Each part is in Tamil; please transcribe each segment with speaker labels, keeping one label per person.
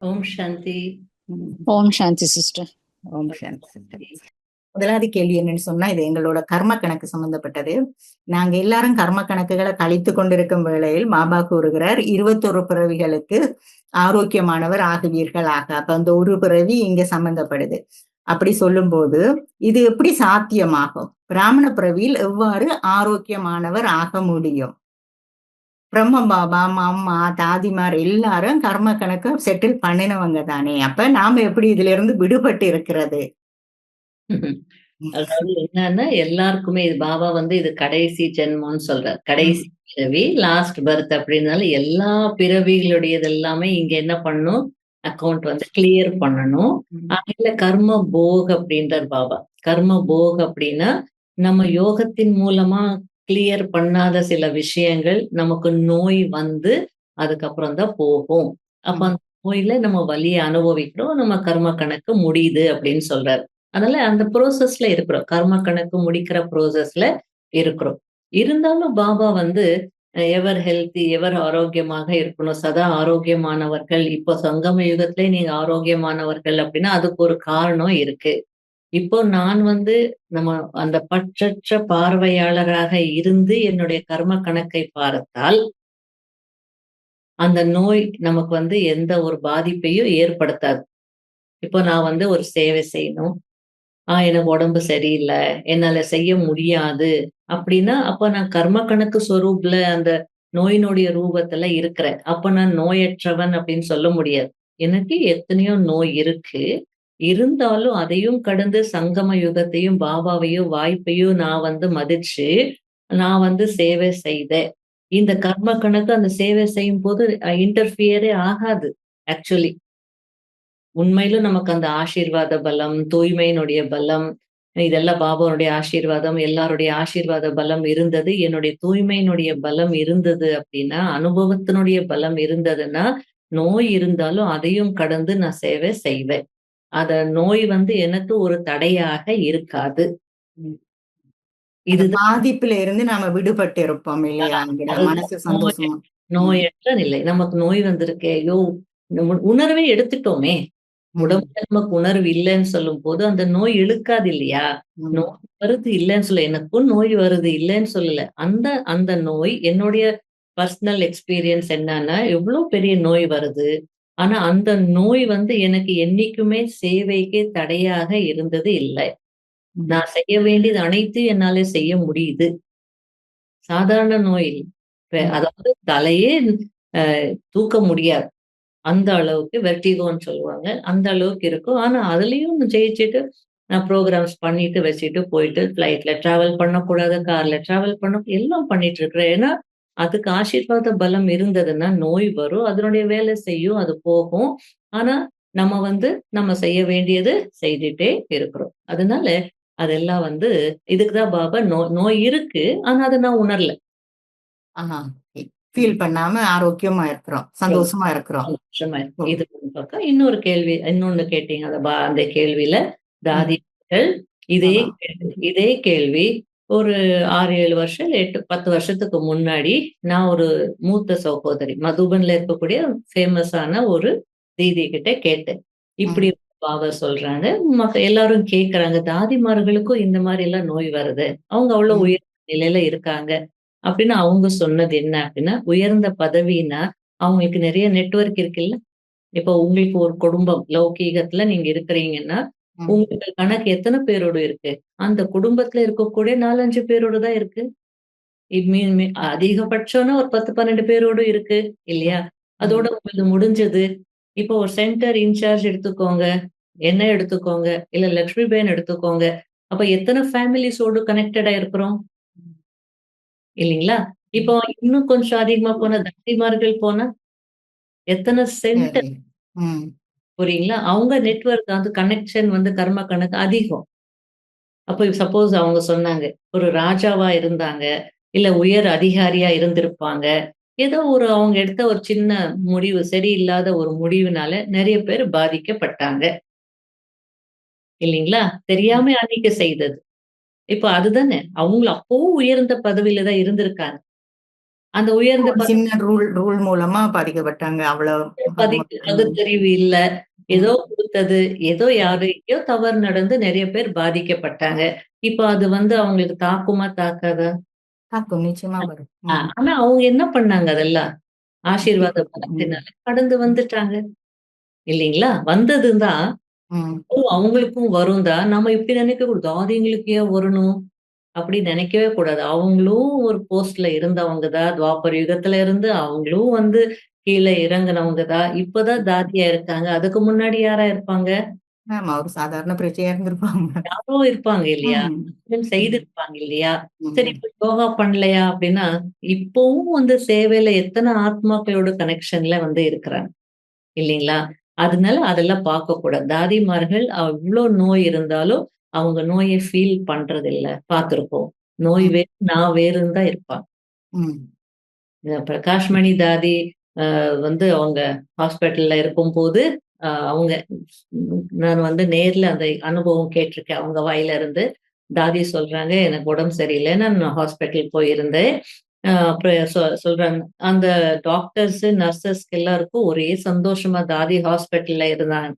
Speaker 1: ஓம் சாந்தி.
Speaker 2: ஓம் சாந்தி சிஸ்டர்.
Speaker 3: ஓம் சாந்தி சிஸ்டர். முதலாவது கேள்வி என்னன்னு சொன்னா இது எங்களோட கர்ம கணக்கு சம்பந்தப்பட்டது. நாங்க எல்லாரும் கர்ம கணக்குகளை கழித்து கொண்டிருக்கும் வேளையில் மாபா கூறுகிறார் இருபத்தொரு பிறவிகளுக்கு ஆரோக்கியமானவர் ஆகுவீர்கள் ஆக. அப்ப அந்த ஒரு பிறவி இங்க சம்பந்தப்படுது. அப்படி சொல்லும்போது இது எப்படி சாத்தியமாகும்? பிராமண பிறவியில் எவ்வாறு ஆரோக்கியமானவர் ஆக முடியும்? பிரம்ம பாபா அம்மா தாதிமார் எல்லாரும் கர்ம கணக்க செட்டில் பண்ணினவங்க தானே. அப்ப நாம எப்படி இதுல இருந்து விடுபட்டு இருக்கிறது?
Speaker 1: அதாவது என்னன்னா எல்லாருக்குமே இது பாபா வந்து இது கடைசி ஜென்மம்னு சொல்றார். கடைசி பிறவி லாஸ்ட் பர்த் அப்படின்னால எல்லா பிறவிகளுடையது எல்லாமே இங்க என்ன பண்ணும்? அக்கௌண்ட் வந்து கிளியர் பண்ணணும். அதுல கர்ம போக் அப்படின்றார் பாபா. கர்ம போக் அப்படின்னா நம்ம யோகத்தின் மூலமா கிளியர் பண்ணாத சில விஷயங்கள் நமக்கு நோய் வந்து அதுக்கப்புறம் தான் போகும். அப்ப அந்த நோயில நம்ம வலியை அனுபவிக்கிறோம். நம்ம கர்ம கணக்கு முடியுது அப்படின்னு சொல்றாரு. அதனால அந்த ப்ரோசஸ்ல இருக்கிறோம். கர்ம கணக்கு முடிக்கிற ப்ரோசஸ்ல இருக்கிறோம். இருந்தாலும் பாபா வந்து எவர் ஹெல்த்தி எவர் ஆரோக்கியமாக இருக்கணும்? சதா ஆரோக்கியமானவர்கள். இப்போ சங்கம யுகத்திலே நீங்க ஆரோக்கியமானவர்கள் அப்படின்னா அதுக்கு ஒரு காரணம் இருக்கு. இப்போ நான் வந்து நம்ம அந்த பற்றற்ற பார்வையாளராக இருந்து என்னுடைய கர்ம கணக்கை பார்த்தால் அந்த நோய் நமக்கு வந்து எந்த ஒரு பாதிப்பையும் ஏற்படுத்தாது. இப்போ நான் வந்து ஒரு சேவை செய்யணும். ஆஹ் எனக்கு உடம்பு சரியில்லை. என்னால செய்ய முடியாது. அப்படின்னா அப்ப நான் கர்ம கணக்கு சொரூப்ல அந்த நோயினுடைய ரூபத்துல இருக்கிறேன். அப்ப நான் நோயற்றவன் அப்படின்னு சொல்ல முடியாது. எனக்கு எத்தனையோ நோய் இருக்கு. இருந்தாலும் அதையும் கடந்து சங்கம யுகத்தையும் பாபாவையும் வாய்ப்பையும் நான் வந்து மதிச்சு நான் வந்து சேவை செய்தேன். இந்த கர்ம கணக்கு அந்த சேவை செய்யும் போது இன்டர்ஃபியரே ஆகாது ஆக்சுவலி உண்மையிலும் நமக்கு அந்த ஆசீர்வாத பலம் தூய்மையினுடைய பலம் இதெல்லாம் பாபாவுடைய ஆசீர்வாதம் எல்லாருடைய ஆசீர்வாத பலம் இருந்தது. என்னுடைய தூய்மையினுடைய பலம் இருந்தது அப்படின்னா அனுபவத்தினுடைய பலம் இருந்ததுன்னா நோய் இருந்தாலும் அதையும் கடந்து நான் சேவை செய்வேன். அத நோய் வந்து எனக்கு ஒரு தடையாக இருக்காது.
Speaker 3: இது பாதிப்புல இருந்து நாம விடுபட்டு இருப்போம் இல்லையா? மனசு சந்தோஷமா.
Speaker 1: நோயற்ற நிலை. நமக்கு நோய் வந்திருக்கே. ஐயோ உணர்வை எடுத்துட்டோமே. உடம்புல நமக்கு உணர்வு இல்லைன்னு சொல்லும் போது அந்த நோய் இழுக்காது இல்லையா? நோய் வருது இல்லைன்னு சொல்ல. எனக்கும் நோய் வருது இல்லைன்னு சொல்லல. அந்த அந்த நோய் என்னுடைய பர்சனல் எக்ஸ்பீரியன்ஸ் என்னன்னா எவ்வளவு பெரிய நோய் வருது? ஆனா அந்த நோய் வந்து எனக்கு என்னைக்குமே சேவைக்கு தடையாக இருந்தது இல்லை. நான் செய்ய வேண்டியது அனைத்து என்னால செய்ய முடியுது. சாதாரண நோய் அதாவது தலையே தூக்க முடியாது. அந்த அளவுக்கு வெர்டிகோன்னு சொல்லுவாங்க. அந்த அளவுக்கு இருக்கும். ஆனா அதுலயும் ஜெயிச்சுட்டு நான் ப்ரோக்ராம்ஸ் பண்ணிட்டு வச்சுட்டு போயிட்டு ஃபிளைட்ல டிராவல் பண்ணக்கூடாது கார்ல டிராவல் பண்ண எல்லாம் பண்ணிட்டு இருக்கிறேன். ஏன்னா அதுக்கு ஆசீர்வாத பலம் இருந்ததுன்னா நோய் வரும் அதனுடைய வேலை செய்யும் அது போகும். ஆனா நம்ம வந்து நம்ம செய்ய வேண்டியது செய்துட்டே இருக்கிறோம். அதனால அதெல்லாம் வந்து இதுக்குதான் பாபா நோய் நோய் இருக்கு ஆனா அதை நான் உணரல.
Speaker 3: ஃபீல் பண்ணாம ஆரோக்கியமா இருக்கிறோம் சந்தோஷமா இருக்கிறோம்.
Speaker 1: இது பக்கம். இன்னொரு கேள்வி இன்னொன்னு கேட்டீங்க அந்த கேள்வியில தாதிகள் இதே இதே கேள்வி ஒரு ஆறு ஏழு வருஷம் எட்டு பத்து வருஷத்துக்கு முன்னாடி நான் ஒரு மூத்த சகோதரி மதுபன்ல இருக்கக்கூடிய ஃபேமஸான ஒரு தீதி கிட்ட கேட்டேன். இப்படி பாபா சொல்றாங்க. மக்க எல்லாரும் கேக்குறாங்க. தாதிமார்களுக்கும் இந்த மாதிரி எல்லாம் நோய் வருது. அவங்க அவ்வளவு உயர்ந்த நிலையில இருக்காங்க. அப்படின்னு அவங்க சொன்னது என்ன அப்படின்னா உயர்ந்த பதவினா அவங்களுக்கு நிறைய நெட்ஒர்க் இருக்குல்ல. இப்போ உங்களுக்கு ஒரு குடும்பம் லௌகீகத்துல நீங்க இருக்கிறீங்கன்னா உங்களுக்கு கணக்கு எத்தனை பேரோடு இருக்கு? அந்த குடும்பத்துல இருக்கக்கூடிய நாலஞ்சு பேரோடு தான் இருக்கு. அதிகபட்சம்னா ஒரு பத்து பன்னெண்டு பேரோடு இருக்கு இல்லையா? அதோட உங்களுக்கு முடிஞ்சது. இப்போ ஒரு சென்டர் இன்சார்ஜ் எடுத்துக்கோங்க என்ன எடுத்துக்கோங்க இல்ல லக்ஷ்மி பேன் எடுத்துக்கோங்க. அப்ப எத்தனை ஃபேமிலிஸோடு கனெக்டடா இருக்கிறோம்? இல்லைங்களா? இப்போ இன்னும் கொஞ்சம் அதிகமா போன தட்டிமார்கள் போனா எத்தனை சென்டர் புரியுங்களா? அவங்க நெட்ஒர்க் வந்து கனெக்ஷன் வந்து கர்ம கணக்கு அதிகம். அப்போ சப்போஸ் அவங்க சொன்னாங்க ஒரு ராஜாவா இருந்தாங்க இல்ல உயர் அதிகாரியா இருந்திருப்பாங்க. ஏதோ ஒரு அவங்க எடுத்த ஒரு சின்ன முடிவு சரியில்லாத ஒரு முடிவுனால நிறைய பேர் பாதிக்கப்பட்டாங்க. இல்லைங்களா? தெரியாம அன்னைக்கு செய்தது. இப்ப அதுதானே? அவங்க அப்பவும் உயர்ந்த பதவியில தான் இருந்திருக்காங்க. அந்த உயர்ந்த
Speaker 3: சின்ன ரூல் ரூல் மூலமா பாதிக்கப்பட்டாங்க அவ்வளவு
Speaker 1: பகுத்தறிவு இல்ல. ஏதோ கொடுத்தது ஏதோ யாரையோ தவறு நடந்து நிறைய பேர் பாதிக்கப்பட்டாங்க. இப்ப அது வந்து அவங்களுக்கு தாக்குமா தாக்காதா?
Speaker 3: தாக்கும். நிச்சயமா வரும்.
Speaker 1: ஆனா அவங்க என்ன பண்ணாங்க அதெல்லாம்? ஆசீர்வாத பலத்தினால கடந்து வந்துட்டாங்க. இல்லைங்களா? வந்ததுதான். ஓ அவங்களுக்கும் வரும் தான் நம்ம இப்படி நினைக்க கூடாது. ஆதிங்களுக்கு ஏன் வரணும்? அப்படி நினைக்கவே கூடாது. அவங்களும் ஒரு போஸ்ட்ல இருந்தவங்க தான் துவாபர யுகத்துல இருந்து அவங்களும் வந்து கீழே இறங்குனவங்க தான் இப்பதான் தாதியா இருக்காங்க. அதுக்கு முன்னாடி யாரா இருப்பாங்க?
Speaker 3: ஆமா ஒரு சாதாரண பிரச்சனையா இருந்திருப்பாங்க.
Speaker 1: யாரோ இருப்பாங்க இல்லையா? செய்திருப்பாங்க இல்லையா? சரி இப்ப யோகா பண்ணலையா அப்படின்னா இப்பவும் வந்து சேவையில எத்தனை ஆத்மாக்களோட கனெக்ஷன்ல வந்து இருக்கிறாங்க? இல்லைங்களா? அதனால அதெல்லாம் பார்க்க கூடாது தாதிமார்கள் அவ்வளோ நோய் இருந்தாலும் அவங்க நோயை ஃபீல் பண்றது இல்ல பார்த்திருப்போம். நோய் வேறு நான் வேறுன்னு தான் இருப்பாங்க. பிரகாஷ்மணி தாதி வந்து அவங்க ஹாஸ்பிட்டல்ல இருக்கும்போது போது அவங்க நான் வந்து நேர்ல அந்த அனுபவம் கேட்டிருக்கேன். அவங்க வாயில இருந்து தாதி சொல்றாங்க எனக்கு உடம்பு சரியில்லை நான் ஹாஸ்பிட்டல் போயிருந்தேன். அப்புறம் சொ- சொல்றாங்க. அந்த டாக்டர்ஸ் நர்சஸ்க்கு எல்லாருக்கும் ஒரே சந்தோஷமா தாதி ஹாஸ்பிட்டல்ல இருந்தாங்க.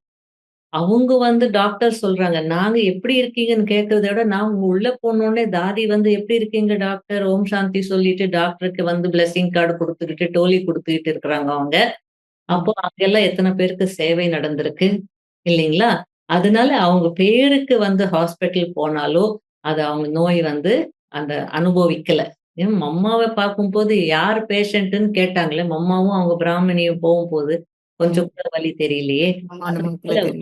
Speaker 1: அவங்க வந்து டாக்டர் சொல்றாங்க நாங்க எப்படி இருக்கீங்கன்னு கேட்கறத விட நாங்க உள்ள போனோடனே தாதி வந்து எப்படி இருக்கீங்க டாக்டர் ஓம் சாந்தி சொல்லிட்டு டாக்டருக்கு வந்து பிளெஸிங் கார்டு கொடுத்துக்கிட்டு டோலி கொடுத்துக்கிட்டு இருக்கிறாங்க அவங்க. அப்போ அங்கெல்லாம் எத்தனை பேருக்கு சேவை நடந்திருக்கு இல்லைங்களா? அதனால அவங்க பேருக்கு வந்து ஹாஸ்பிட்டல் போனாலும் அது அவங்க நோய் வந்து அந்த அனுபவிக்கல. ஏன் மம்மாவை பார்க்கும்போது யார் பேஷண்ட்டுன்னு கேட்டாங்களே மம்மாவும் அவங்க பிராமணியும் போகும்போது கொஞ்சம் கூட வலி தெரியலையே.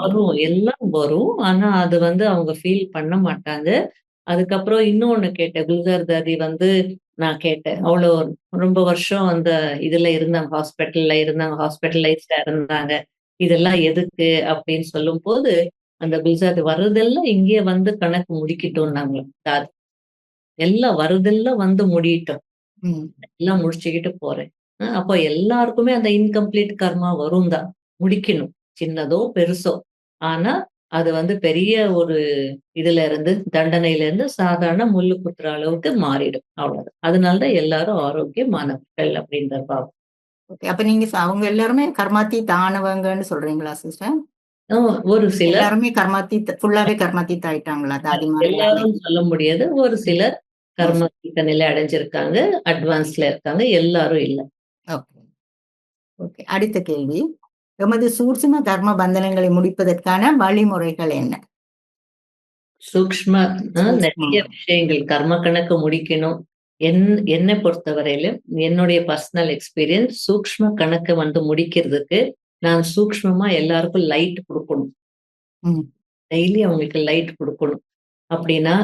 Speaker 1: வரும் எல்லாம் வரும். ஆனா அது வந்து அவங்க ஃபீல் பண்ண மாட்டாங்க. அதுக்கப்புறம் இன்னொன்னு கேட்டேன். குல்கார் தாதி வந்து நான் கேட்டேன். அவ்வளோ ரொம்ப வருஷம் அந்த இதுல இருந்தாங்க ஹாஸ்பிட்டல்ல இருந்தாங்க ஹாஸ்பிட்டலைஸ்டா இருந்தாங்க. இதெல்லாம் எதுக்கு? அப்படின்னு சொல்லும் போது அந்த குல்சார் வர்றதெல்லாம் இங்கேயே வந்து கணக்கு முடிக்கட்டும் தாதி எல்லாம் வருதெல்லாம் வந்து முடியட்டும். எல்லாம் முடிச்சுக்கிட்டு போறேன். அப்போ எல்லாருக்குமே அந்த இன்கம்ப்ளீட் கர்மா வரும் தான் முடிக்கணும். சின்னதோ பெருசோ. ஆனா அது வந்து பெரிய ஒரு இதுல இருந்து தண்டனையில இருந்து சாதாரண முள்ளு குத்துற அளவுக்கு மாறிடும். அவ்வளவுதான். அதனாலதான் எல்லாரும் ஆரோக்கியமானவர்கள் அப்படின்ற பாவம்.
Speaker 3: ஓகே. அப்ப நீங்க அவங்க எல்லாருமே கர்மாத்தி தானவங்கன்னு சொல்றீங்களா சிஸ்டர்
Speaker 1: ஒரு சிலர்.
Speaker 3: எல்லாருமே கர்மாத்தி ஃபுல்லாவே கர்மாத்தி ஆயிட்டாங்களா தாதிமார்கள்
Speaker 1: எல்லாரும் சொல்ல முடியாது. ஒரு சிலர் கர்ம தீர்க்க நிலை அடைஞ்சிருக்காங்க அட்வான்ஸ்ல இருக்காங்க. எல்லாரும் இல்ல.
Speaker 3: ஓகே அடுத்த கேள்வி. எமது சூட்சும கர்ம பந்தனங்களை முடிப்பதற்கான வழிமுறைகள் என்ன?
Speaker 1: சூக்ஷ்ம அஹ், நிறைய விஷயங்கள். கர்ம கணக்கு முடிக்கணும். என் என்னை பொறுத்தவரையிலும் என்னுடைய பர்சனல் எக்ஸ்பீரியன்ஸ் சூக்ஷ்ம கணக்கு வந்து முடிக்கிறதுக்கு நான் சூக்ஷ்மமா எல்லாருக்கும் லைட் கொடுக்கணும். டெய்லி அவங்களுக்கு லைட் கொடுக்கணும். அப்படின்னா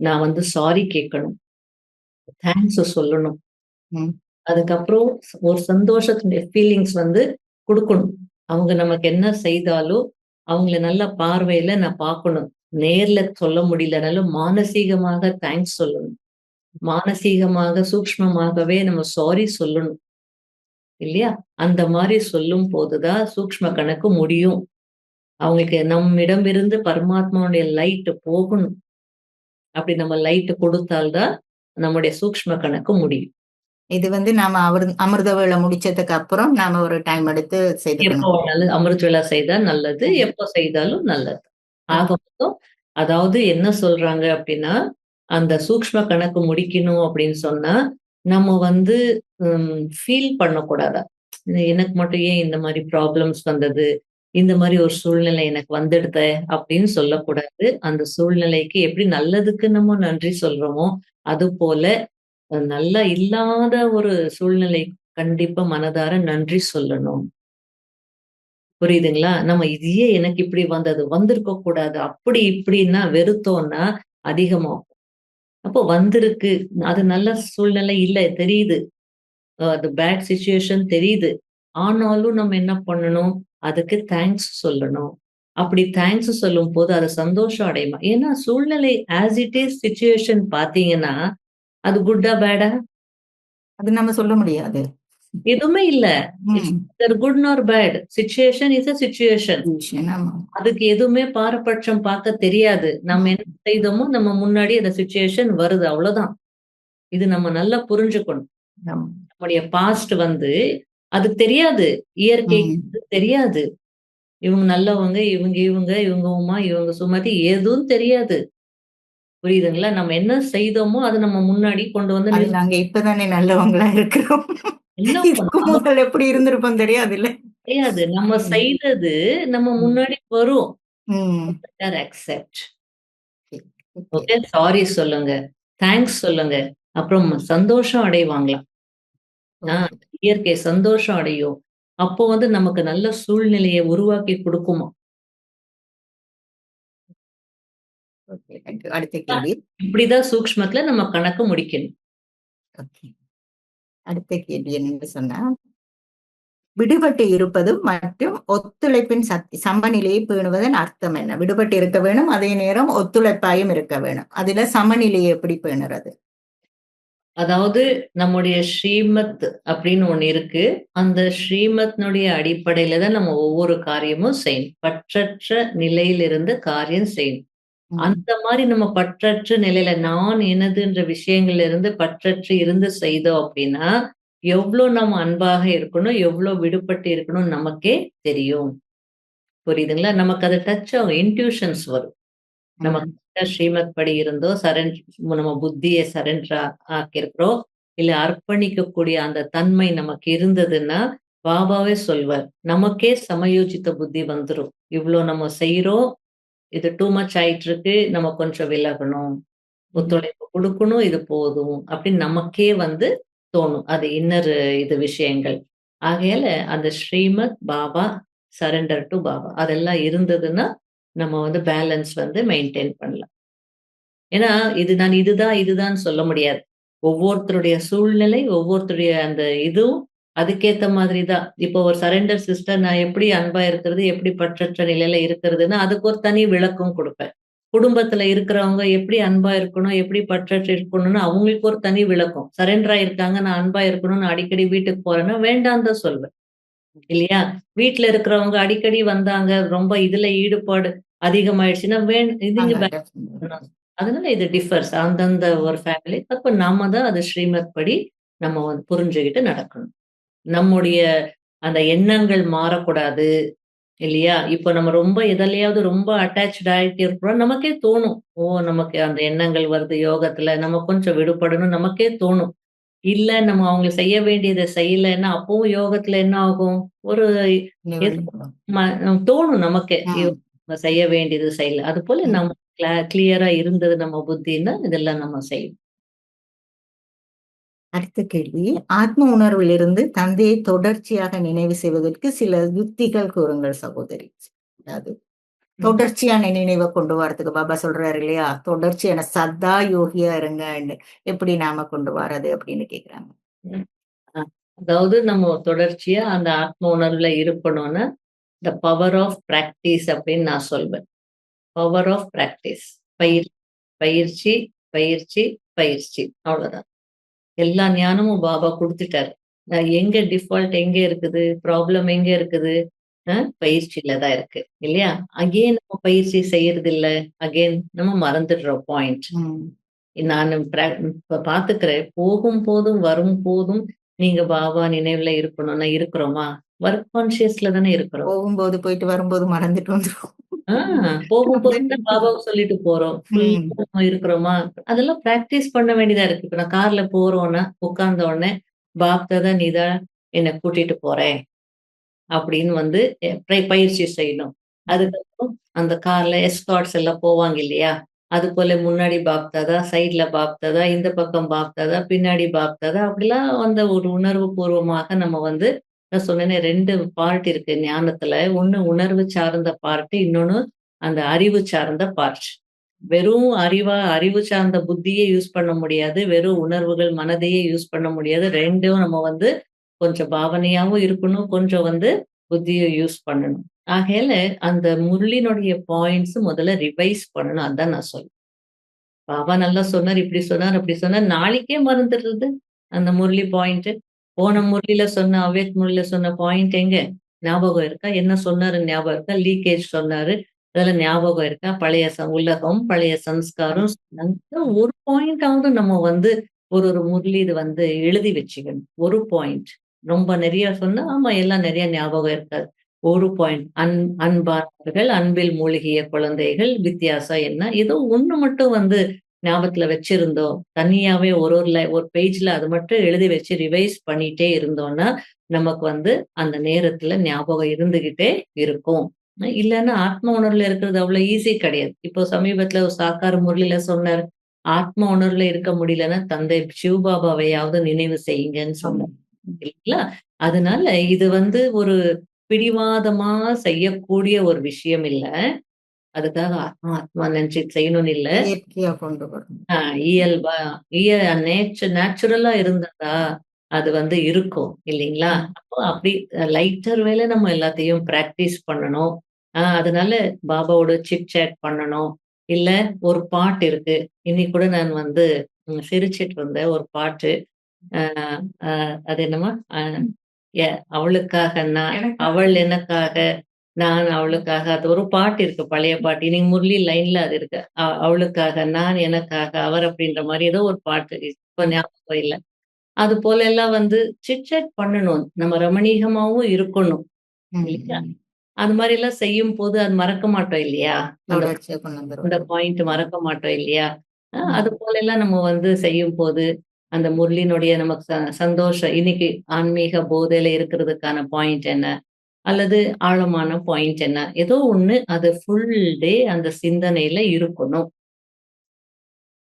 Speaker 1: நான் வந்து சாரி கேட்கணும். தேங்க்ஸ் சொல்லணும். அதுக்கப்புறம் ஒரு சந்தோஷத்துடைய ஃபீலிங்ஸ் வந்து கொடுக்கணும். அவங்க நமக்கு என்ன செய்தாலும் அவங்கள நல்ல பார்வையில நான் பார்க்கணும். நேர்ல சொல்ல முடியலனாலும் மானசீகமாக தேங்க்ஸ் சொல்லணும். மானசீகமாக சூக்ஷ்மமாகவே நம்ம சாரி சொல்லணும். இல்லையா? அந்த மாதிரி சொல்லும் போதுதான் சூக்ஷ்ம கணக்கு முடியும். அவங்களுக்கு நம்மிடமிருந்து பரமாத்மாவுடைய லைட் போகணும். அப்படி நம்ம லைட் கொடுத்தால்தான் நம்முடைய சூக்ஷ்ம கணக்கு முடியும்.
Speaker 3: இது வந்து நாம அவர் அமிர்த வேலை முடிச்சதுக்கு அப்புறம் நாம ஒரு டைம் எடுத்து
Speaker 1: வேணாலும் அமிர்த விழா செய்தா நல்லது எப்போ செய்தாலும் நல்லது. ஆக மொத்தம் அதாவது என்ன சொல்றாங்க அப்படின்னா அந்த சூக்ஷ்ம கணக்கு முடிக்கணும் அப்படின்னு சொன்னா நம்ம வந்து ஃபீல் பண்ணக்கூடாதா? எனக்கு மட்டும் ஏன் இந்த மாதிரி ப்ராப்ளம்ஸ் வந்தது? இந்த மாதிரி ஒரு சூழ்நிலை எனக்கு வந்துடுத அப்படின்னு சொல்லக்கூடாது. அந்த சூழ்நிலைக்கு எப்படி நல்லதுக்கு நம்ம நன்றி சொல்றோமோ அது போல நல்லா இல்லாத ஒரு சூழ்நிலை கண்டிப்பா மனதார நன்றி சொல்லணும். புரியுதுங்களா? நம்ம இதையே எனக்கு இப்படி வந்தது வந்திருக்க கூடாது அப்படி இப்படின்னா வெறுத்தோம்னா அதிகமாகும். அப்போ வந்திருக்கு அது நல்ல சூழ்நிலை இல்லை தெரியுது. அது பேட் சுச்சுவேஷன் தெரியுது. ஆனாலும் நம்ம என்ன பண்ணணும்? அதுக்கு தேங்க்ஸ் சொல்லணும். அப்படி தேங்க்ஸ் சொல்லும் போது அது சந்தோஷம் அடையுமா? ஏன்னா சூழ்நிலை ஆஸ் இட் இஸ் சுச்சுவேஷன் பாத்தீங்கன்னா அது குட்டா பேடா
Speaker 3: அது நம்ம சொல்ல முடியாது.
Speaker 1: எதுவுமே இல்ல. Good nor bad situation is a situation. அதுக்கு எதுவுமே பாரபட்சம் பார்க்க தெரியாது. நம்ம என்ன செய்தோமோ நம்ம முன்னாடி அந்த சுச்சுவேஷன் வருது. அவ்வளவுதான். இது நம்ம நல்லா புரிஞ்சுக்கணும். நம்முடைய பாஸ்ட் வந்து அது தெரியாது. வந்து தெரியாது. இவங்க நல்லவங்க இவங்க இவங்க இவங்க உமா இவங்க சுமதி எதுவும் தெரியாது. புரியுதுங்களா? நம்ம என்ன செய்தோமோ அது நம்ம முன்னாடி கொண்டு வந்து
Speaker 3: நாங்க இப்பதானே நல்லவங்களா இருக்கிறோம். முதல் எப்படி இருந்திருப்போம் தெரியாது இல்ல?
Speaker 1: தெரியாது. நம்ம. செய்தது நம்ம. முன்னாடி வரும். Accept
Speaker 3: okay.
Speaker 1: சாரி சொல்லுங்க. தேங்க்ஸ் சொல்லுங்க. அப்புறம் சந்தோஷம் அடைவாங்களாம். இயற்கை சந்தோஷம் அடையும். அப்போ வந்து நமக்கு நல்ல சூழ்நிலையை உருவாக்கி கொடுக்குமா?
Speaker 3: அடுத்த கேள்வி.
Speaker 1: இப்படிதான் சூக்ஷ்மத்துல நம்ம கணக்கு முடிக்கணும்.
Speaker 3: ஓகே. அடுத்த கேள்வி என்னன்னு சொன்னா விடுபட்டு இருப்பது மற்றும் ஒத்துழைப்பின் சக்தி சமநிலையை பேணுவதன் அர்த்தம் என்ன? விடுபட்டு இருக்க வேணும் அதே நேரம் ஒத்துழைப்பாயும் இருக்க வேணும். அதுல சமநிலையை எப்படி பேணுறது?
Speaker 1: அதாவது நம்முடைய ஸ்ரீமத் அப்படின்னு ஒண்ணு இருக்கு. அந்த ஸ்ரீமத்னுடைய அடிப்படையில தான் நம்ம ஒவ்வொரு காரியமும் செய்யணும். பற்றற்ற நிலையிலிருந்து காரியம் செய்யணும். அந்த மாதிரி நம்ம பற்றற்ற நிலையில நான் எனதுன்ற விஷயங்கள்ல இருந்து பற்றற்று இருந்து செய்தோம் அப்படின்னா எவ்வளவு நம்ம அன்பாக இருக்கணும் எவ்வளவு விடுபட்டு இருக்கணும் நமக்கே தெரியும். புரியுதுங்களா? நமக்கு அது டச் ஆகும். இன்ட்யூஷன்ஸ் வரும். நம்ம ஸ்ரீமத் படி இருந்தோ சரண்டர் நம்ம புத்தியை சரண்டர் ஆக்கியிருக்கிறோம் இல்ல அர்ப்பணிக்கக்கூடிய அந்த தன்மை நமக்கு இருந்ததுன்னா பாபாவே சொல்வார் நமக்கே சமயோஜித்த புத்தி வந்துரும். இவ்வளவு நம்ம செய்யறோம் இது டூ மச் ஆயிட்டு இருக்கு நம்ம கொஞ்சம் விலகணும். ஒத்துழைப்பு கொடுக்கணும் இது போதும் அப்படின்னு நமக்கே வந்து தோணும். அது இன்னர் இது விஷயங்கள். ஆகையால அந்த ஸ்ரீமத் பாபா சரண்டர் டு பாபா அதெல்லாம் இருந்ததுன்னா நம்ம வந்து பேலன்ஸ் வந்து மெயின்டைன் பண்ணலாம். ஏன்னா இது நான் இதுதான் இதுதான் சொல்ல முடியாது. ஒவ்வொருத்தருடைய சூழ்நிலை ஒவ்வொருத்தருடைய அந்த இதுவும் அதுக்கேத்த மாதிரி தான் இப்போ ஒரு சரண்டர் சிஸ்டர் நான் எப்படி அன்பா இருக்கிறது எப்படி பற்றற்ற நிலையில இருக்கிறதுன்னு அதுக்கு ஒரு தனி விளக்கம் கொடுப்பேன். குடும்பத்துல இருக்கிறவங்க எப்படி அன்பா இருக்கணும் எப்படி பற்றற்று இருக்கணும்னு அவங்களுக்கு ஒரு தனி விளக்கம். சரண்டரா இருக்காங்க நான் அன்பா இருக்கணும்னு அடிக்கடி வீட்டுக்கு போறேன்னா வேண்டாம் தான் சொல்வேன். இல்லையா? வீட்டுல இருக்கிறவங்க அடிக்கடி வந்தாங்க ரொம்ப இதுல ஈடுபாடு அதிகமாயிடுச்சுன்னா. அதனால இது டிஃபர்ஸ் அந்தந்த ஒரு ஃபேமிலி அப்ப நாம தான் அது ஸ்ரீமத் படி நம்ம வந்து புரிஞ்சுக்கிட்டு நடக்கணும். நம்முடைய அந்த எண்ணங்கள் மாறக்கூடாது இல்லையா? இப்போ நம்ம ரொம்ப எதுலயாவது ரொம்ப அட்டாச்ட் ஆகிட்டு இருக்கிறோம் நமக்கே தோணும். ஓ நமக்கு அந்த எண்ணங்கள் வருது யோகத்துல நம்ம கொஞ்சம் விடுபடணும் நமக்கே தோணும். இல்ல நம்ம அவங்க செய்ய வேண்டியதை செய்யலைன்னா அப்பவும் யோகத்துல என்ன ஆகும்? ஒரு தோணும் நமக்கு. செய்ய வேண்டியது செய்யல. அது போல. நம்ம கிளியரா இருந்தது நம்ம புத்தின்னா இதெல்லாம் நம்ம செய்யணும்.
Speaker 3: அடுத்த கேள்வி. ஆத்ம உணர்விலிருந்து தந்தையை தொடர்ச்சியாக நினைவு செய்வதற்கு சில யுக்திகள் கூறுங்கள் சகோதரி. அதாவது தொடர்ச்சியான நினைவை கொண்டு வரதுக்கு பாபா சொல்றாரு இல்லையா? தொடர்ச்சியான சதா யோகியா இருங்கன்னு எப்படி நாம கொண்டு வர்றது அப்படின்னு கேக்குறாங்க.
Speaker 1: அதாவது நம்ம தொடர்ச்சியா அந்த ஆத்ம உணர்வுல இருக்கணும்னா த பவர் ஆஃப் பிராக்டிஸ் அப்படின்னு நான் சொல்வேன். பவர் ஆஃப் பிராக்டிஸ் பயிர் பயிற்சி பயிற்சி பயிற்சி. அவ்வளவுதான். எல்லா ஞானமும் பாபா கொடுத்துட்டாரு. எங்க டிஃபால்ட் எங்க இருக்குது? ப்ராப்ளம் எங்க இருக்குது? பயிற்சியில தான் இருக்கு. இல்லையா? அகைன் நம்ம பயிற்சி செய்யறது இல்ல அகைன் நம்ம மறந்துடுறோம் பாயிண்ட். நான் பாத்துக்கிறேன். போகும் போதும் வரும் போதும் நீங்க பாபா நினைவுல இருக்கணும்னா இருக்கிறோமா? ஒர்க் கான்சியஸ்ல தானே இருக்கிறோம்.
Speaker 3: போகும்போது போயிட்டு வரும்போது மறந்துட்டு வந்துரும்
Speaker 1: ஆஹ் போகும்போது தான் பாபாவுக்கு சொல்லிட்டு போறோம். இருக்கிறோமா? அதெல்லாம் பிராக்டிஸ் பண்ண வேண்டியதா இருக்கு. இப்ப நான் கார்ல போறோம்னா உட்கார்ந்த உடனே பாப்தா நீதான் என்னை கூட்டிட்டு போறேன். அப்படின்னு வந்து பயிற்சி செய்யணும். அதுக்கப்புறம் அந்த கார்ல எஸ்கார்ட்ஸ் எல்லாம் போவாங்க இல்லையா? அது போல முன்னாடி பாப்தாதா சைட்ல பாப்தாதா இந்த பக்கம் பாப்தாதா பின்னாடி பாப்தாதா அப்படிலாம் அந்த ஒரு உணர்வு பூர்வமாக நம்ம வந்து நான் சொன்னேனே ரெண்டு பார்ட் இருக்கு ஞானத்துல. ஒண்ணு உணர்வு சார்ந்த பார்ட் இன்னொன்னு அந்த அறிவு சார்ந்த பார்ட் வெறும் அறிவா அறிவு சார்ந்த புத்தியே யூஸ் பண்ண முடியாது வெறும் உணர்வுகள் மனதையே யூஸ் பண்ண முடியாது. ரெண்டும் நம்ம வந்து கொஞ்சம் பாவனையாவும் இருக்கணும் கொஞ்சம் வந்து புத்தியை யூஸ் பண்ணணும். ஆகையில அந்த முரளினுடைய பாயிண்ட்ஸ் முதல்ல ரிவைஸ் பண்ணணும் அதான் நான் சொல்லுவேன் பாபா நல்லா சொன்னார் இப்படி சொன்னார் அப்படி சொன்னார். நாளைக்கே மறந்துடுறது அந்த முரளி பாயிண்ட் போன முரளியில சொன்ன அவேக் முரளியில சொன்ன பாயிண்ட் எங்க ஞாபகம் இருக்கா என்ன சொன்னாரு ஞாபகம் இருக்கா லீக்கேஜ் சொன்னாரு அதெல்லாம் ஞாபகம் இருக்கா பழைய உலகம் பழைய சம்ஸ்காரம் ஒரு பாயிண்டாவது நம்ம வந்து ஒரு ஒரு முரளி இது வந்து எழுதி வச்சுக்கணும். ஒரு பாயிண்ட். ரொம்ப நிறைய சொன்னா, ஆமா எல்லாம் நிறைய ஞாபகம் இருக்காது. ஒரு பாயிண்ட். அன் அன்பானவர்கள், அன்பில் மூழ்கிய குழந்தைகள், வித்தியாசம் என்ன? ஏதோ ஒண்ணு மட்டும் வந்து ஞாபகத்துல வச்சிருந்தோம். தனியாவே ஒரு ஒரு ஒரு பேஜ்ல அது மட்டும் எழுதி வச்சு ரிவைஸ் பண்ணிட்டே இருந்தோம்னா, நமக்கு வந்து அந்த நேரத்துல ஞாபகம் இருந்துகிட்டே இருக்கும். இல்லன்னா ஆத்ம உணர்வுல இருக்கிறது அவ்வளவு ஈஸி கிடையாது. இப்போ சமீபத்துல ஒரு சாக்கார முரளில சொன்னார். ஆத்ம உணர்வுல இருக்க முடியலன்னா, தந்தை சிவபாபாவையாவது நினைவு செய்யுங்கன்னு சொன்னார். இல்லைங்களா? அதனால இது வந்து ஒரு பிடிவாதமா செய்யக்கூடிய ஒரு விஷயம் இல்ல. அதுக்காக ஆத்மா ஆத்மா நினைச்சுட்டு செய்யணும்னு இல்ல.
Speaker 3: இயற்கையா கொண்டு
Speaker 1: இயல்பா இய நேச்சு நேச்சுரலா இருந்ததா, அது வந்து இருக்கும் இல்லைங்களா? அப்போ அப்படி லைட்டர் வேல நம்ம எல்லாத்தையும் பிராக்டிஸ் பண்ணணும். ஆ அதனால பாபாவோட சிட் சாட் பண்ணணும். இல்ல ஒரு பாட்டு இருக்கு. இன்னைக்கு கூட நான் வந்து சிரிச்சுட்டு இருந்தேன். ஒரு பாட்டு. அ அது என்னம்மா? அ எ அவளுக்காக நான். அவள் எனக்காக, நான் அவளுக்காக. அது ஒரு பாட்டு இருக்கு. பழைய பாட்டு. இன்னைக்கு முரளி லைன்ல அது இருக்கு. அவளுக்காக, நான் எனக்காக, அவர் அப்படின்ற மாரி ஏதோ ஒரு பாட்டு. இப்ப ஞாபகம் இல்ல. அது போல எல்லாம் வந்து சிட் சாட் பண்ணணும். நம்ம ரமணீகமாவும் இருக்கணும்.
Speaker 3: ம்,
Speaker 1: இல்லையா?
Speaker 3: ம்.
Speaker 1: அது மாரிலாம் செய்யும்போது அது மறக்க மாட்டோம் இல்லையா? அந்த. பாயிண்ட் மறக்க மாட்டோம் இல்லையா? அது போலலாம் நம்ம வந்து செய்யும்போது, அந்த முரளினுடைய நமக்கு சந்தோஷம் இன்னைக்கு ஆன்மீக போதையில இருக்கிறதுக்கான பாயிண்ட் என்ன? அல்லது ஆழமான பாயிண்ட் என்ன? ஏதோ ஒண்ணு அது ஃபுல் டே அந்த சிந்தனையில இருக்கணும்.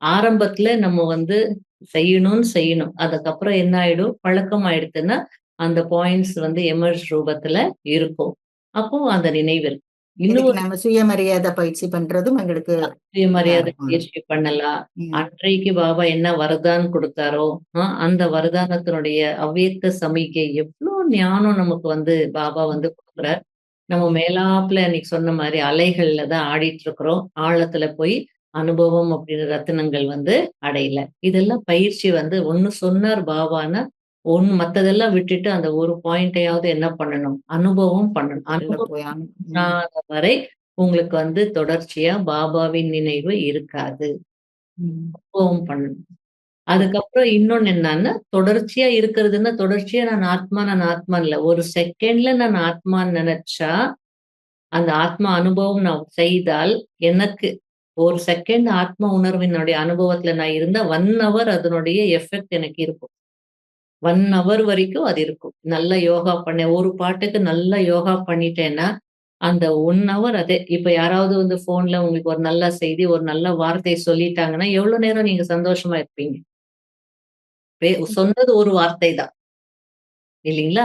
Speaker 1: ஆரம்பத்துல நம்ம வந்து செய்யணும்னு செய்யணும். அதுக்கப்புறம் என்ன ஆயிடும்? பழக்கம் ஆயிடுத்துன்னா, அந்த பாயிண்ட்ஸ் வந்து எமர்ஜ் ரூபத்துல இருக்கும். அப்போ அந்த நினைவு இருக்கும். இன்னும்
Speaker 3: நம்ம சுயமரியாதை பயிற்சி பண்றதும் எங்களுக்கு
Speaker 1: சுயமரியாதை. பயிற்சி பண்ணலாம். அன்றைக்கு பாபா என்ன வரதான் குடுத்தாரோ, அந்த வரதானத்தினுடைய அவ்வியக்த சமிக்கை எவ்ளோ ஞானம் நமக்கு வந்து பாபா வந்து குடுக்குறார். நம்ம மேலாப்புல அன்னைக்கு சொன்ன மாரி அலைகள்ல தான் ஆடிட்டு இருக்கிறோம். ஆழத்துல போய் அனுபவம் அப்படின்ற ரத்தினங்கள் வந்து அடையல. இதெல்லாம் பயிற்சி வந்து ஒண்ணு சொன்னார் பாபான்னா, ஒண்ணு மத்ததெல்லாம் விட்டுட்டு அந்த ஒரு பாயிண்ட்டையாவது என்ன பண்ணணும்? அனுபவம் பண்ணணும். அனுபவம் வரை உங்களுக்கு வந்து தொடர்ச்சியா பாபாவின் நினைவு இருக்காது. அனுபவம் பண்ணணும். அதுக்கப்புறம் இன்னொன்னு என்னன்னா, தொடர்ச்சியா இருக்கிறதுன்னா, தொடர்ச்சியா நான் ஆத்மா, நான் ஆத்மா இல்லை ஒரு செகண்ட்ல நான் ஆத்மான்னு நினைச்சா அந்த ஆத்மா அனுபவம் நான் செய்தால், எனக்கு ஒரு செகண்ட் ஆத்ம உணர்வினுடைய அனுபவத்துல நான் இருந்தா ஒன் ஹவர் அதனுடைய எஃபெக்ட் எனக்கு இருக்கும். ஒன் ஹவர் வரைக்கும் அது இருக்கும். நல்லா யோகா பண்ணேன். ஒரு பாட்டுக்கு நல்லா யோகா பண்ணிட்டேன்னா, அந்த ஒன் ஹவர் அதே இப்ப யாராவது வந்து ஃபோன்ல உங்களுக்கு ஒரு நல்ல செய்தி, ஒரு நல்ல வார்த்தை சொல்லிட்டாங்கன்னா, எவ்வளோ நேரம் நீங்க சந்தோஷமா இருப்பீங்க? சொன்னது ஒரு வார்த்தை தான். இல்லீங்களா?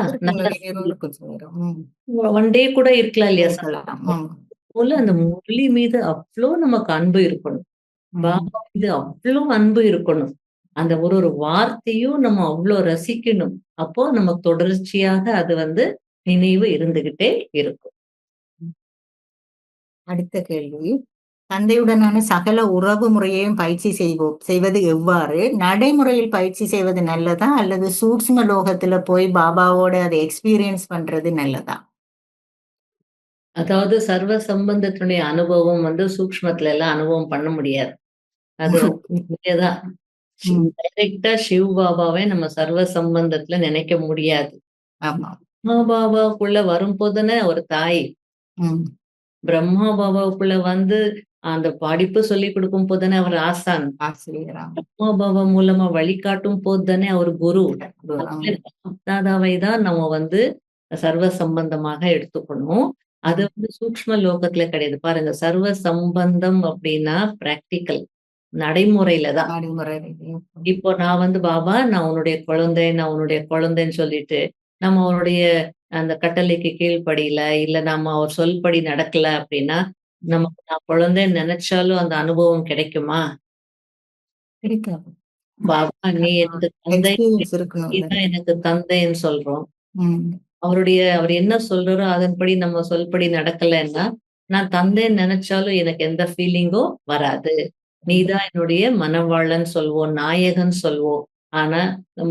Speaker 1: 1 டே கூட இருக்கலாம் இல்லையா?
Speaker 3: இருக்கலாம். ம்.
Speaker 1: போல அந்த முரளி மீது அவ்ளோ நமக்கு அன்பு இருக்கணும். பாபா மீது அவ்ளோ அன்பு இருக்கணும். அந்த ஒரு ஒரு வார்த்தையும் நம்ம அவ்ளோ ரசிக்கணும். அப்போ நமக்கு தொடர்ச்சியாக அது வந்து நினைவு இருந்துகிட்டே இருக்கும்.
Speaker 3: அடுத்த கேள்வி. தந்தையுடனான சகல உறவு முறையையும் பயிற்சி செய்வோம் செய்வது எவ்வாறு? நடைமுறையில் பயிற்சி செய்வது நல்லதா? அல்லது சூட்சும லோகத்துல போய் பாபாவோட அத எக்ஸ்பீரியன்ஸ் பண்றது நல்லதா?
Speaker 1: அதாவது சர்வ சம்பந்தத்தினுடைய அனுபவம் வந்து சூக்ஷ்மத்துல எல்லாம் அனுபவம் பண்ண முடியாது. அது. டைரக்ட்டா சிவ் பாபாவை நம்ம சர்வ சம்பந்தத்துல நினைக்க முடியாது.
Speaker 3: ஆமா.
Speaker 1: பிரம்மா பாபாவுக்குள்ள வரும்போது தானே ஒரு தாய். பிரம்மா பாபாவுக்குள்ள வந்து அந்த படிப்பு சொல்லிக் கொடுக்கும் போது தானே அவர் ஆசான்.
Speaker 3: ஆசிரியரா.
Speaker 1: மூலமா வழிகாட்டும் போது தானே அவர் குரு. தாதாவை தான் நம்ம வந்து சர்வ சம்பந்தமாக எடுத்துக்கணும். அது வந்து சூக்ஷ்ம லோகத்துல கிடையாது. பாருங்க சர்வ சம்பந்தம் அப்படின்னா பிராக்டிகல். நடைமுறையில தான். இப்போ நான் வந்து பாபா நான் உன்னுடைய குழந்தை, நான் உன்னுடைய குழந்தைன்னு சொல்லிட்டு, நம்ம அவருடைய அந்த கட்டளைக்கு கீழ்ப்படியல, இல்ல நம்ம அவர் சொல்படி நடக்கல அப்படின்னா, நமக்கு நான் குழந்தைன்னு நெனச்சாலும் அந்த அனுபவம் கிடைக்குமா?
Speaker 3: கிடைக்காது.
Speaker 1: பாபா நீ எனக்கு தந்தை, எனக்கு தந்தைன்னு சொல்றோம். அவருடைய அவர் என்ன சொல்றாரோ அதன்படி நம்ம சொல்படி நடக்கலைன்னா, நான் தந்தைன்னு நெனச்சாலும் எனக்கு எந்த ஃபீலிங்கும் வராது. நீ தான் என்னுடைய மணவாளன் சொல்வோம், நாயகன் சொல்வோம். ஆனா,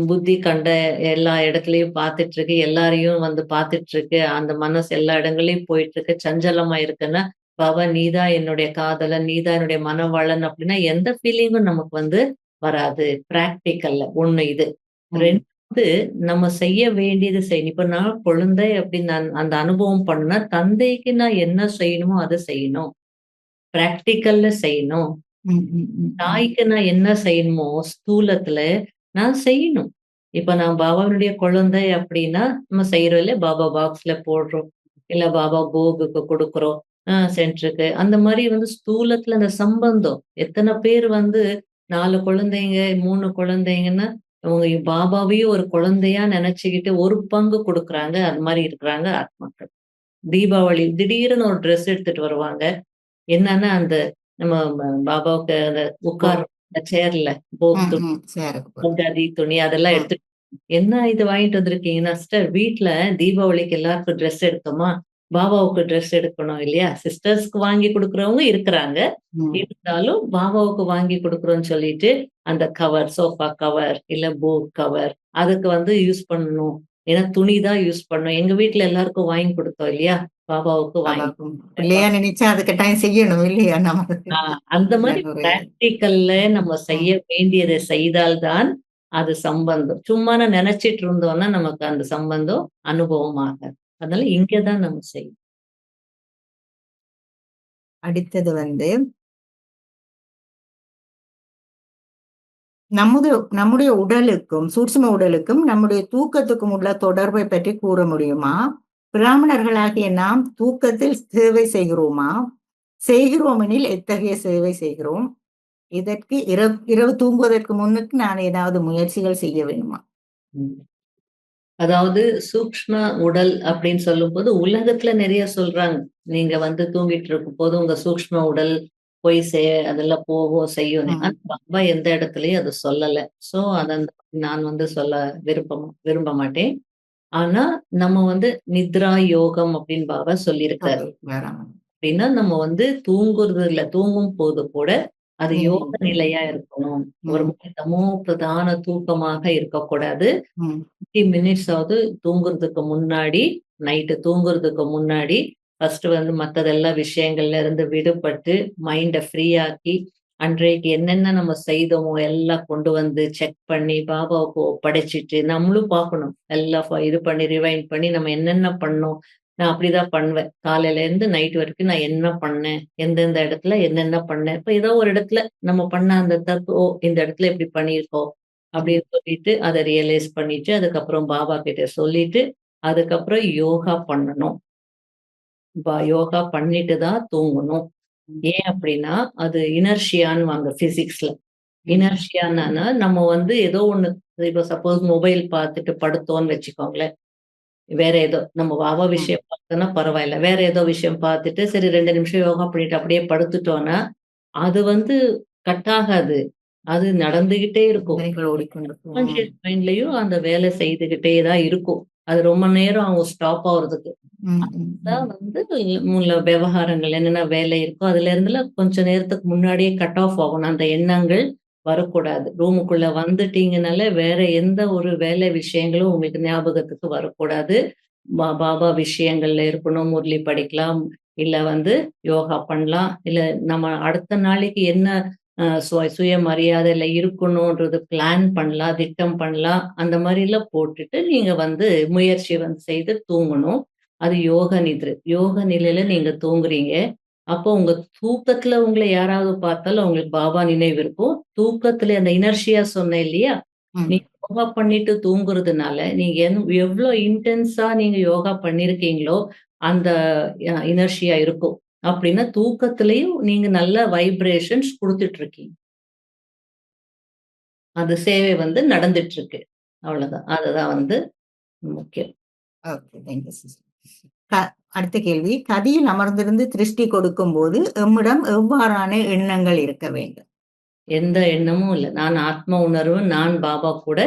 Speaker 1: புத்தி கண்ட எல்லா இடத்துலயும் பார்த்துட்டு இருக்கு. எல்லாரையும் வந்து பார்த்துட்டு இருக்கு. அந்த மனசு எல்லா இடங்கள்லயும் போயிட்டு இருக்கு. சஞ்சலமா இருக்குன்னா, பாபா நீ தான் என்னுடைய காதலன், நீ தான் என்னுடைய மணவாளன் அப்படின்னா, எந்த ஃபீலிங்கும் நமக்கு வந்து வராது. பிராக்டிக்கல்ல ஒண்ணு இது.
Speaker 3: ம்.
Speaker 1: ரெண்டாவது நம்ம செய்ய வேண்டியது செய்யணும் இப்ப நான் குழந்தை அப்படின்னு நான் அந்த அனுபவம் பண்ணா தந்தைக்கு நான் என்ன செய்யணுமோ அதை செய்யணும். பிராக்டிக்கல்ல செய்யணும். தாய்க்கு நான் என்ன செய்யணுமோ ஸ்தூலத்துல நான் செய்யணும். இப்ப நான் பாபாவுடைய குழந்தை அப்படின்னா நம்ம செய்யறோம் இல்ல பாபா பாக்ஸ்ல போடுறோம். இல்ல பாபா கோகுக்கு கொடுக்குறோம். சென்டருக்கு அந்த மாதிரி வந்து ஸ்தூலத்துல அந்த சம்பந்தம். எத்தனை பேர் வந்து நாலு குழந்தைங்க மூணு குழந்தைங்கன்னா அவங்க பாபாவையும் ஒரு குழந்தையா நினைச்சுக்கிட்டு ஒரு பங்கு கொடுக்குறாங்க. அது மாதிரி இருக்கிறாங்க ஆத்மாக்கள். தீபாவளி திடீர்னு ஒரு ட்ரெஸ் எடுத்துட்டு வருவாங்க. என்னன்னா அந்த நம்ம பாபாவுக்கு அந்த உட்கார் சேர்ல
Speaker 3: போகுது.
Speaker 1: துணி அதெல்லாம். எடுத்துட்டு என்ன இது வாங்கிட்டு வந்திருக்கீங்கன்னா சிஸ்டர் வீட்ல தீபாவளிக்கு எல்லாருக்கும் ட்ரெஸ் எடுத்தோமா? பாபாவுக்கு ட்ரெஸ் எடுக்கணும் இல்லையா? சிஸ்டர்ஸ்க்கு வாங்கி கொடுக்கறவங்க இருக்கிறாங்க. இருந்தாலும் பாபாவுக்கு வாங்கி கொடுக்குறோம்னு சொல்லிட்டு அந்த கவர் சோஃபா கவர் இல்ல போக் கவர் அதுக்கு வந்து யூஸ் பண்ணணும். ஏன்னா துணி தான் யூஸ் பண்ணணும். எங்க வீட்ல எல்லாருக்கும் வாங்கி கொடுத்தோம் இல்லையா? பாபாவுக்கு வாங்கி
Speaker 3: பிள்ளையா நினைச்சா அது கட்டாயம் செய்யணும் இல்லையா நமக்கு
Speaker 1: ஆஹ் அந்த மாதிரி பிராக்டிக்கல்ல நம்ம செய்ய வேண்டியதை செய்தால்தான் அது சம்பந்தம். சும்மா நான் நினைச்சிட்டு இருந்தோம்னா நமக்கு அந்த சம்பந்தம் அனுபவம் ஆகாது. அதனால இங்கதான் நம்ம செய்யணும்.
Speaker 3: அடுத்தது வந்து நம்முடைய நம்முடைய உடலுக்கும் சூட்சும உடலுக்கும் நம்முடைய தூக்கத்துக்கும் உள்ள தொடர்பை பற்றி கூற முடியுமா? பிராமணர்களாகிய நாம் தூக்கத்தில் சேவை செய்கிறோமா? செய்கிறோம் எனில் எத்தகைய சேவை செய்கிறோம்? இதற்கு இரவு இரவு தூங்குவதற்கு முன்னுக்கு நான் ஏதாவது முயற்சிகள் செய்ய வேணுமா.
Speaker 1: அதாவது சூக்ஷ்ம உடல் அப்படின்னு சொல்லும்போது உலகத்துல நிறைய சொல்றாங்க. நீங்க வந்து தூங்கிட்டு இருக்கும் போது உங்க சூக்ஷ்ம உடல் போய் செய் அதெல்லாம் போகும் செய்யும் பாபா எந்த இடத்துலயும் அதை சொல்லல. சோ அத நான் வந்து சொல்ல விருப்பம் விரும்ப மாட்டேன். ஆனா நம்ம வந்து நித்ரா யோகம் அப்படின்னு பாபா சொல்லியிருக்காரு. அப்படின்னா நம்ம வந்து தூங்குறது இல்ல தூங்கும் போது கூட அது. யோக நிலையா இருக்கணும் ஒரு தமோ பிரதான தூக்கமாக இருக்கக்கூடாது. ஃபிஃப்டி மினிட்ஸ் ஆகுது தூங்குறதுக்கு முன்னாடி நைட்டு தூங்குறதுக்கு முன்னாடி ஃபர்ஸ்ட் வந்து மத்ததெல்லாம் விஷயங்கள்ல இருந்து விடுபட்டு மைண்டை ஃப்ரீ ஆக்கி அன்றைக்கு என்னென்ன நம்ம செய்தோமோ எல்லாம் கொண்டு வந்து செக் பண்ணி பாபாவுக்கு ஒப்படைச்சிட்டு நம்மளும் பார்க்கணும் எல்லாம் இது பண்ணி ரிவைண்ட் பண்ணி நம்ம என்னென்ன பண்ணோம் நான் அப்படிதான் பண்ணுவேன். காலையில இருந்து நைட் வரைக்கும் நான் என்ன பண்ணேன்? எந்தெந்த இடத்துல என்னென்ன பண்ணேன்? இப்ப ஏதோ ஒரு இடத்துல நம்ம பண்ண அந்த தப்பு ஓ இந்த இடத்துல இப்படி பண்ணியிருக்கோம் அப்படின்னு சொல்லிட்டு அதை ரியலைஸ் பண்ணிட்டு அதுக்கப்புறம் பாபா கிட்ட சொல்லிட்டு அதுக்கப்புறம் யோகா பண்ணணும். பா- யோகா பண்ணிட்டு தான் தூங்கணும். ஏன் அப்படின்னா அது இனர்ஷியான்னு வாங்க பிசிக்ஸ்ல இனர்ஷியான்னா நம்ம வந்து ஏதோ ஒண்ணு இப்ப சப்போஸ் மொபைல் பார்த்துட்டு படுத்தோம்னு வச்சுக்கோங்களேன். வேற ஏதோ நம்ம பாபா விஷயம் பார்த்தோம்னா பரவாயில்ல. வேற ஏதோ விஷயம் பார்த்துட்டு சரி ரெண்டு நிமிஷம் யோகா பண்ணிட்டு அப்படியே படுத்துட்டோம்னா அது வந்து கட் ஆகாது அது நடந்துகிட்டே இருக்கும். மைண்ட்லயும் அந்த வேலை செய்துகிட்டே தான் இருக்கும். அது ரொம்ப நேரம் அவங்க ஸ்டாப் ஆகுறதுக்கு. தான் வந்து உள்ள விவகாரங்கள் என்னென்ன வேலை இருக்கோ அதுல இருந்துலாம் கொஞ்ச நேரத்துக்கு முன்னாடியே கட் ஆஃப் ஆகணும். அந்த எண்ணங்கள் வரக்கூடாது. ரூமுக்குள்ள வந்துட்டீங்கனால வேற எந்த ஒரு வேலை விஷயங்களும் உங்களுக்கு ஞாபகத்துக்கு வரக்கூடாது. பாபா விஷயங்கள்ல இருக்கணும். முரளி படிக்கலாம். இல்ல வந்து யோகா பண்ணலாம். இல்ல நம்ம அடுத்த நாளைக்கு என்ன சுய சுயமரியாதையில இருக்கணும்ன்றது பிளான் பண்ணலாம் திட்டம் பண்ணலாம். அந்த மாதிரி எல்லாம் போட்டுட்டு நீங்க வந்து முயற்சி வந்து செய்து தூங்கணும். அது யோக நிதிரை யோக நிலையில நீங்க தூங்குறீங்க. அப்போ உங்க தூக்கத்துல உங்களை யாராவது பார்த்தாலும் உங்களுக்கு பாபா நினைவு இருக்கும். தூக்கத்துல அந்த இனர்ஷியா சொன்னேன் இல்லையா. நீங்க யோகா பண்ணிட்டு தூங்குறதுனால நீங்க எவ்வளவு இன்டென்ஸா நீங்க யோகா பண்ணிருக்கீங்களோ அந்த இனர்ஷியா இருக்கும். அப்படின்னா தூக்கத்திலையும் நீங்க நல்ல வைப்ரேஷன்ஸ் கொடுத்துட்டு இருக்கீங்க அது சேவை வந்து நடந்துட்டு இருக்கு அவ்வளவுதான். அதுதான் வந்து முக்கியம்.
Speaker 3: ஓகே தேங்க்யூ அடுத்த கேள்வி. கதியில் அமர்ந்திருந்து திருஷ்டி கொடுக்கும் போது எம்மிடம் எவ்வாறான எண்ணங்கள் இருக்க வேண்டும்?
Speaker 1: எந்த எண்ணமும் இல்லை. நான் ஆத்ம உணர்வு நான் பாபா கூட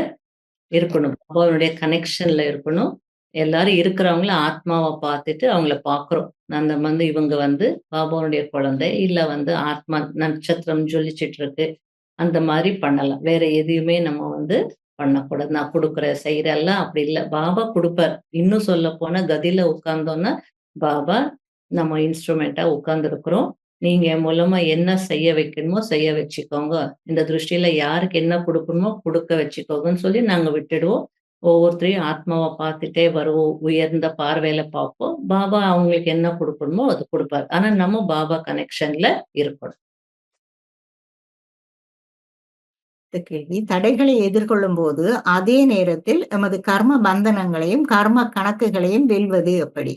Speaker 1: இருக்கணும். பாபாவினுடைய கனெக்ஷன்ல இருக்கணும். எல்லாரும் இருக்கிறவங்கள ஆத்மாவை பார்த்துட்டு அவங்கள பார்க்குறோம். அந்த வந்து இவங்க வந்து பாபாவுடைய குழந்தை இல்ல வந்து ஆத்மா நட்சத்திரம் ஜொலிச்சிட்டு இருக்கு. அந்த மாதிரி பண்ணலாம். வேற எதையுமே நம்ம வந்து பண்ணக்கூடாது நான் கொடுக்குற செய்யறெல்லாம் அப்படி இல்லை பாபா கொடுப்பார் இன்னும் சொல்ல போனா கதியில உட்கார்ந்தோன்னா பாபா நம்ம இன்ஸ்ட்ருமெண்ட்டா உட்கார்ந்துருக்குறோம் நீங்க என் மூலமா என்ன செய்ய வைக்கணுமோ செய்ய வச்சுக்கோங்க. இந்த திருஷ்டியில யாருக்கு என்ன குடுக்கணுமோ குடுக்க வச்சுக்கோங்கன்னு சொல்லி நாங்க விட்டுடுவோம். ஒவ்வொருத்தரையும் ஆத்மாவா பார்த்துட்டே வருவோம். உயர்ந்த பார்வையில பார்ப்போம். பாபா அவங்களுக்கு என்ன குடுக்கணுமோ அது கொடுப்பாரு ஆனா நம்ம பாபா கனெக்ஷன்ல இருக்கணும்.
Speaker 3: கேள்வி தடைகளை எதிர்கொள்ளும்போது அதே நேரத்தில் எமது கர்ம பந்தனங்களையும் கர்ம கணக்குகளையும் வெல்வது எப்படி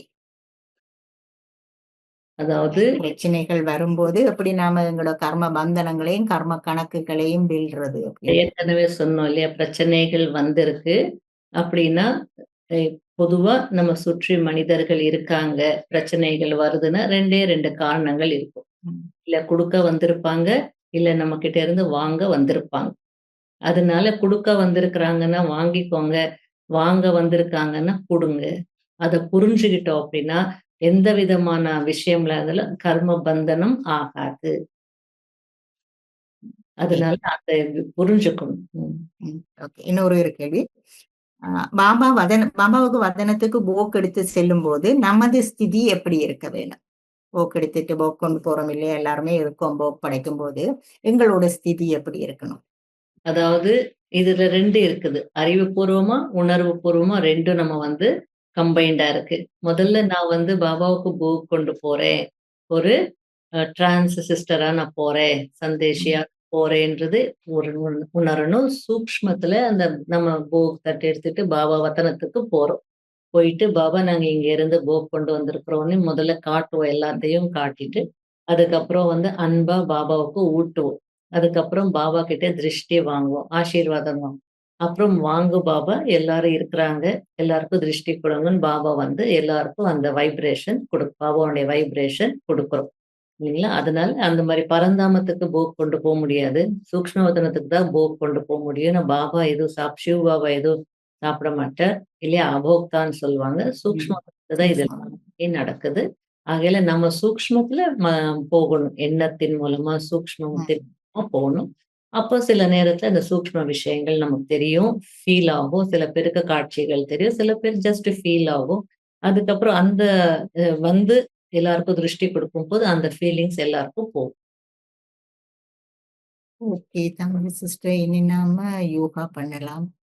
Speaker 1: அதாவது
Speaker 3: பிரச்சனைகள் வரும்போது எப்படி நாம எங்களோட கர்ம பந்தனங்களையும் கர்ம கணக்குகளையும் வெல்றது
Speaker 1: ஏற்கனவே சொன்னோம் இல்லையா? பிரச்சனைகள் வந்திருக்கு. அப்படின்னா, பொதுவா நம்ம சுற்றி மனிதர்கள் இருக்காங்க. பிரச்சனைகள் வருதுன்னா 2டே 2 காரணங்கள் இருக்கும். இல்ல குடுக்க வந்திருப்பாங்க, இல்ல நம்மகிட்ட இருந்து வாங்க வந்திருப்பாங்க. அதனால குடுக்க வந்திருக்கிறாங்கன்னா வாங்கிக்கோங்க. வாங்க வந்திருக்காங்கன்னா குடுங்க. அத புரிஞ்சுகிட்டோம் அப்படின்னா, எந்த விதமான விஷயம்ல இருந்தாலும் கர்ம பந்தனம் ஆகாது. அதனால அத புரிஞ்சுக்கணும்.
Speaker 3: ஓகே. இன்னொரு ஒரு கேள்வி. பாபா வதன பாபாவுக்கு வதனத்துக்கு போக் எடுத்து செல்லும்போது நமது ஸ்திதி எப்படி இருக்க வேணும்? போக் எடுத்துட்டு போக் கொண்டு போறோம் இல்லையா? எல்லாருமே இருக்கோம் போக் படைக்கும்போது. எங்களோட ஸ்திதி எப்படி இருக்கணும்?
Speaker 1: அதாவது இதுல ரெண்டு இருக்குது. அறிவுபூர்வமா, உணர்வு பூர்வமா ரெண்டும் நம்ம வந்து கம்பைண்டா இருக்கு. முதல்ல நான் வந்து பாபாவுக்கு புக் கொண்டு போறேன். ஒரு டிரான்ஸ் சிஸ்டரா நான் போறேன். சந்தேஷியா போறேன்றது ஒரு உணரணும். சூக்மத்துல அந்த நம்ம போக் தட்டி எடுத்துட்டு பாபா வத்தனத்துக்கு போறோம். போயிட்டு பாபா நாங்க இங்க இருந்து போக் கொண்டு வந்திருக்கிறோம்னு முதல்ல காட்டுவோம். எல்லாத்தையும் காட்டிட்டு, அதுக்கப்புறம் வந்து அன்பா பாபாவுக்கு ஊட்டுவோம். அதுக்கப்புறம் பாபா கிட்ட திருஷ்டி வாங்குவோம். ஆசீர்வாதம் வாங்குவோம். அப்புறம் வாங்கு பாபா எல்லாரும் இருக்கிறாங்க. எல்லாருக்கும் திருஷ்டி கொடுங்கன்னு பாபா வந்து எல்லாருக்கும் அந்த வைப்ரேஷன் கொடு பாபாவுடைய வைப்ரேஷன் கொடுக்குறோம் இல்லைங்களா? அதனால அந்த மாதிரி பரந்தாமத்துக்கு போக் கொண்டு போக முடியாது. சூக்ஷ்மவதனத்துக்கு தான் போக் கொண்டு போக முடியும். நான் பாபா எதுவும் சாப் சிவ பாபா எதுவும் சாப்பிட மாட்டார். இல்லையா? அபோக்தான்னு சொல்லுவாங்க. சூக்ஷ்மத்துல தான் இது நடக்குது. ஆகையில நம்ம சூக்ஷ்மத்துல ம போகணும். எண்ணத்தின் மூலமா, சூக்ஷ்மத்தின் போகணும். அப்போ சில நேரத்துல அந்த சூக்ஷ்ம விஷயங்கள் நமக்கு தெரியும். ஃபீல் ஆகும். சில பேருக்கு காட்சிகள் தெரியும். சில பேர் ஜஸ்ட் ஃபீல் ஆகும். அதுக்கப்புறம் அந்த வந்து எல்லாருக்கும் திருஷ்டி கொடுக்கும் போது அந்த ஃபீலிங்ஸ் எல்லாருக்கும் போகும்.
Speaker 3: ஓகே. தங்க சிஸ்டர் இனி நாம யோகா பண்ணலாம்.